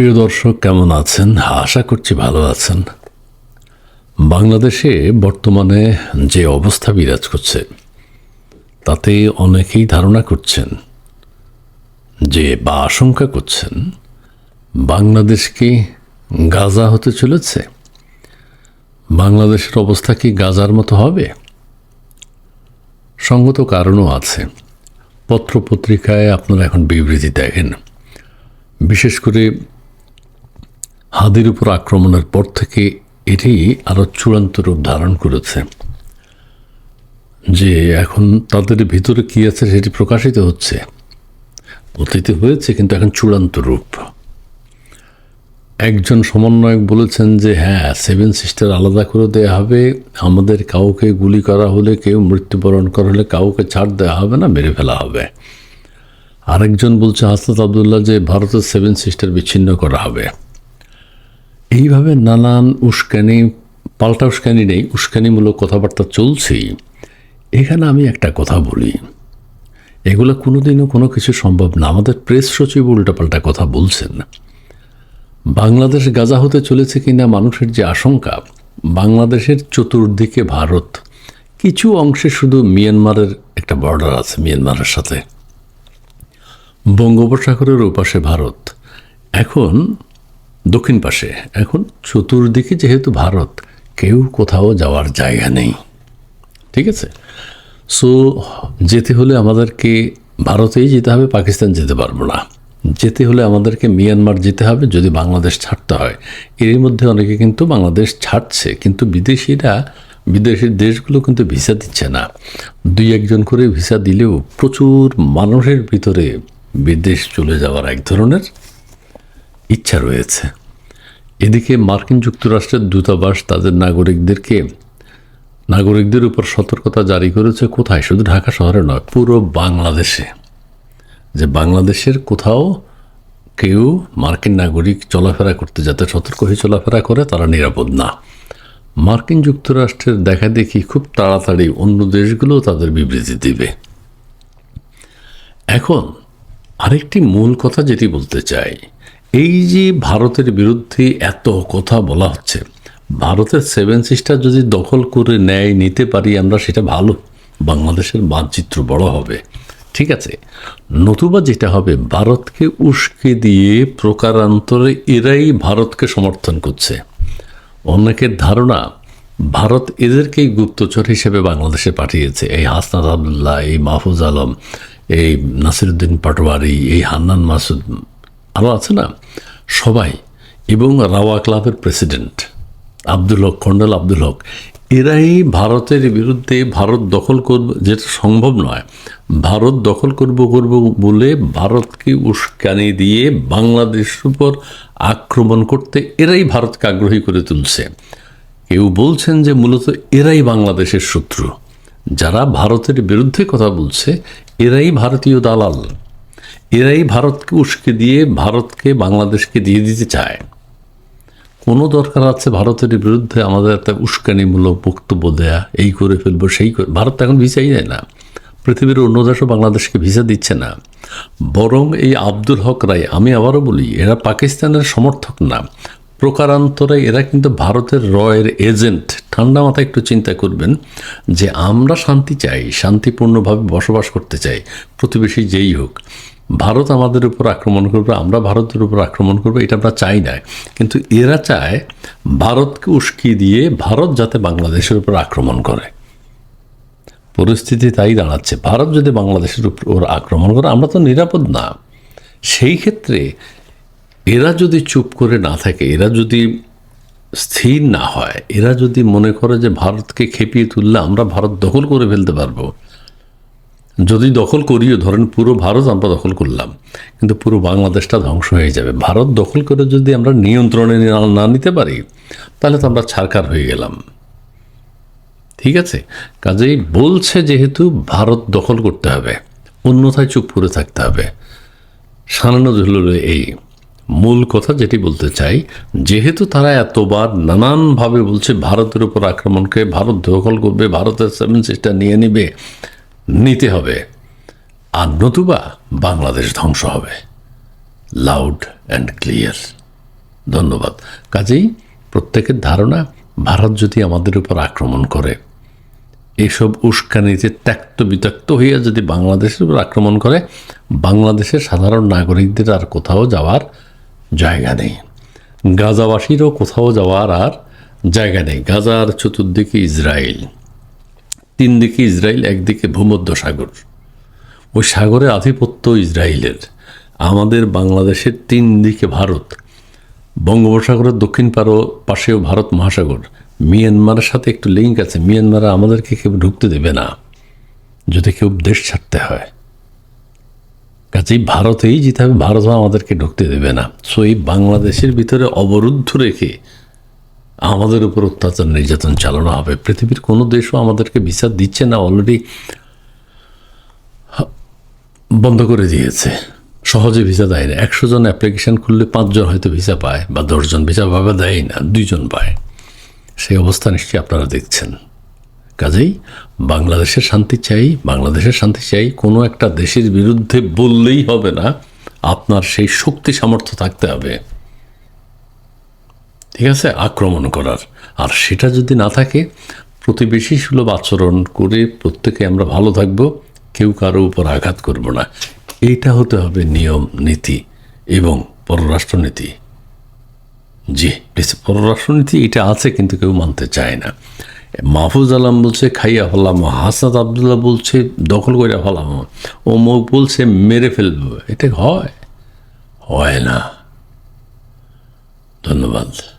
প্রিয় দর্শক, কেমন আছেন? আশা করছি ভালো আছেন। বাংলাদেশে বর্তমানে যে অবস্থা বিরাজ করছে, তাতে অনেকেই ধারণা করছেন যে বা আশঙ্কা করছেন বাংলাদেশ কি গাজা হতে চলেছে? বাংলাদেশের অবস্থা কি গাজার মতো হবে? সঙ্গত কারণও আছে। পত্রপত্রিকায় আপনারা এখন বিবৃতি দেখেন। বিশেষ করে হাদির উপর আক্রমণের পর থেকে এটি আরও চূড়ান্ত রূপ ধারণ করেছে। যে এখন তাদের ভিতরে কী আছে সেটি প্রকাশিত হচ্ছে। অতীতে হয়েছে, কিন্তু এখন চূড়ান্ত রূপ। একজন সমন্বয়ক বলেছেন যে হ্যাঁ সেভেন সিস্টার আলাদা করে দেওয়া হবে, আমাদের কাউকে গুলি করা হলে, কেউ মৃত্যুবরণ করা হলে কাউকে ছাড় দেওয়া হবে না, মেরে ফেলা হবে। আরেকজন বলছে, হাসনাত আবদুল্লাহ যে, ভারতের সেভেন সিস্টার বিচ্ছিন্ন করা হবে। এইভাবে নানান উস্কানি, পাল্টা উস্কানি নেই, উস্কানিমূলক কথাবার্তা চলছেই এখানে আমি একটা কথা বলি। এগুলো কোনোদিনও কোনো কিছু সম্ভব না। আমাদের প্রেস সচিব উল্টাপাল্টা কথা বলছেন। বাংলাদেশ গাজা হতে চলেছে কিনা মানুষের যে আশঙ্কা, বাংলাদেশের চতুর্দিকে ভারত, কিছু অংশে শুধু মিয়ানমারের একটা বর্ডার আছে, মিয়ানমারের সাথে। বঙ্গোপসাগরের ওপাশে ভারত। এখন দক্ষিণ পাশে। এখন চতুর্দিকে যেহেতু ভারত, কেউ কোথাও যাওয়ার জায়গা নেই। ঠিক আছে? সো যেতে হলে আমাদেরকে ভারতেই যেতে হবে, পাকিস্তান যেতে পারব না। যেতে হলে আমাদেরকে মিয়ানমার যেতে হবে, যদি বাংলাদেশ ছাড়তে হয়। এর মধ্যে অনেকে কিন্তু বাংলাদেশ ছাড়ছে, কিন্তু বিদেশিরা, বিদেশের দেশগুলো কিন্তু ভিসা দিচ্ছে না। দুই একজন করে ভিসা দিলেও প্রচুর মানুষের ভিতরে বিদেশ চলে যাওয়ার এক ধরনের ইচ্ছা রয়েছে। এদিকে মার্কিন যুক্তরাষ্ট্রের দূতাবাস তাদের নাগরিকদেরকে, নাগরিকদের উপর সতর্কতা জারি করেছে কোথায়? শুধু ঢাকা শহরে নয়, পুরো বাংলাদেশে। যে বাংলাদেশের কোথাও কেউ মার্কিন নাগরিক চলাফেরা করতে যাতে সতর্ক হয়ে চলাফেরা করে, তারা নিরাপদ না। মার্কিন যুক্তরাষ্ট্রের দেখা দেখি খুব তাড়াতাড়ি অন্য দেশগুলো তাদের বিবৃতি দিবে। এখন আরেকটি মূল কথা যেটি বলতে চাই এই যে ভারতের বিরুদ্ধে এত কথা বলা হচ্ছে, ভারতের সেভেন সিস্টার যদি দখল করে নেয়, নিতে পারি, আমরা সেটা ভালো। বাংলাদেশের মানচিত্র বড় হবে। ঠিক আছে? নতুবা যেটা হবে, ভারতকে উস্কে দিয়ে প্রকারান্তরে এরাই ভারতকে সমর্থন করছে। অনেকের ধারণা, ভারত এদেরকেই গুপ্তচর হিসেবে বাংলাদেশে পাঠিয়েছে। এই হাসনাত আবদুল্লাহ, এই মাহফুজ আলম, এই নাসিরুদ্দিন পাটোয়ারি, এই হান্নান মাসুদ আরও আছে না? সবাই, এবং রাওয়া ক্লাবের প্রেসিডেন্ট, আব্দুল হক খন্ডাল আব্দুল হক, এরাই ভারতের বিরুদ্ধে ভারত দখল করবে, যেটা সম্ভব নয়। ভারত দখল করব করব বলে ভারতকে উস্কানি দিয়ে বাংলাদেশের উপর আক্রমণ করতে এরাই ভারতকে আগ্রহী করে তুলছে। কেউ বলছেন যে মূলত এরাই বাংলাদেশের শত্রু। যারা ভারতের বিরুদ্ধে কথা বলছে, এরাই ভারতীয় দালাল। এরাই ভারতকে উস্কে দিয়ে ভারতকে বাংলাদেশকে দিয়ে দিতে চায়। কোনো দরকার আছে ভারতের বিরুদ্ধে আমাদের একটা উস্কানিমূলক বক্তব্য দেয়া, এই করে ফেলব, সেই করে? ভারত এখন ভিসাই দেয় না। পৃথিবীর অন্য দেশও বাংলাদেশকে ভিসা দিচ্ছে না। বরং এই আব্দুল হক রায়, আমি আবারও বলি, এরা পাকিস্তানের সমর্থক না। প্রকারান্তরে এরা কিন্তু ভারতের রয়ের এজেন্ট। ঠান্ডা মাথায় একটু চিন্তা করবেন যে আমরা শান্তি চাই, শান্তিপূর্ণভাবে বসবাস করতে চাই, প্রতিবেশী যেই হোক। ভারত আমাদের উপর আক্রমণ করবে, আমরা ভারতের উপর আক্রমণ করব, এটা আমরা চাই না। কিন্তু এরা চায় ভারতকে উস্কি দিয়ে ভারত যাতে বাংলাদেশের উপর আক্রমণ করে। পরিস্থিতি তাই দাঁড়াচ্ছে। ভারত যদি বাংলাদেশের উপর আক্রমণ করে, আমরা তো নিরাপদ না। সেই ক্ষেত্রে এরা যদি চুপ করে না থাকে, এরা যদি স্থির না হয়, এরা যদি মনে করে যে ভারতকে খেপিয়ে তুললে আমরা ভারত দখল করে ফেলতে পারব যদি দখল করিও, ধরেন পুরো ভারত আমরা দখল করলাম, কিন্তু পুরো বাংলাদেশটা ধ্বংস হয়ে যাবে। ভারত দখল করে যদি আমরা নিয়ন্ত্রণে না- নিতে পারি, তাহলে তো আমরা ছারকার হয়ে গেলাম। ঠিক আছে? কাজেই বলছে যেহেতু ভারত দখল করতে হবে, অন্যথায় চুপ করে থাকতে হবে। সানানো হলো এই মূল কথা যেটি বলতে চাই, যেহেতু তারা এতবার নানানভাবে বলছে, ভারতের উপর আক্রমণকে ভারত দখল করবে, ভারতের সেভেন সিস্টার নিয়ে নিবে নিতে হবে। আর নতুবা বাংলাদেশ ধ্বংস হবে। লাউড অ্যান্ড ক্লিয়ার ধন্যবাদ। কাজেই প্রত্যেকের ধারণা, ভারত যদি আমাদের উপর আক্রমণ করে, এসব উস্কানিতে ত্যক্ত বিত্যক্ত হইয়া যদি বাংলাদেশের উপর আক্রমণ করে, বাংলাদেশের সাধারণ নাগরিকদের আর কোথাও যাওয়ার জায়গা নেই। গাজাবাসীরও কোথাও যাওয়ার আর জায়গা নেই। গাজার চতুর্দিকে ইসরায়েল। তিন দিকে ইসরায়েল একদিকে ভূমধ্য সাগর। ওই সাগরের আধিপত্য ইসরায়েলের। আমাদের বাংলাদেশের তিন দিকে ভারত। বঙ্গোপসাগরের দক্ষিণ পারো পাশেও ভারত মহাসাগর। মিয়ানমারের সাথে একটু লিঙ্ক আছে। মিয়ানমারে আমাদেরকে কেউ ঢুকতে দেবে না। যদি কেউ দেশ ছাড়তে হয়। কাজেই ভারতেই যেতে হবে ভারতও আমাদেরকে ঢুকতে দেবে না। সো এই বাংলাদেশের ভিতরে অবরুদ্ধ রেখে আমাদের উপর অত্যাচার, নির্যাতন চালানো হবে। পৃথিবীর কোনো দেশও আমাদেরকে ভিসা দিচ্ছে না অলরেডি বন্ধ করে দিয়েছে। সহজে ভিসা দেয় না। একশো জন অ্যাপ্লিকেশন খুললে পাঁচজন হয়তো ভিসা পায় বা দশজন ভিসা ভাবে দেয় না, দুইজন পায়। সেই অবস্থা নিশ্চয়ই আপনারা দেখছেন। কাজেই বাংলাদেশের শান্তি চাই, বাংলাদেশের শান্তি চাই। কোনো একটা দেশের বিরুদ্ধে বললেই হবে না, আপনার সেই শক্তি সামর্থ্য থাকতে হবে। ঠিক আছে? আক্রমণ করার। আর সেটা যদি না থাকে, প্রতিবেশী সুলভ আচরণ করে প্রত্যেকে আমরা ভালো থাকব, কেউ কারও উপর আঘাত করব না। এইটা হতে হবে নিয়ম, নীতি এবং পররাষ্ট্রনীতি। জি পররাষ্ট্রনীতি এটা আছে কিন্তু কেউ মানতে চায় না। মাহফুজ আলম বলছে, খাইয়া ফেলাম। হাসাদ আবদুল্লাহ বলছে, দখল করে ফেলাম। ও মুখ বলছে, মেরে ফেলব। এটা হয়? হয় না। ধন্যবাদ।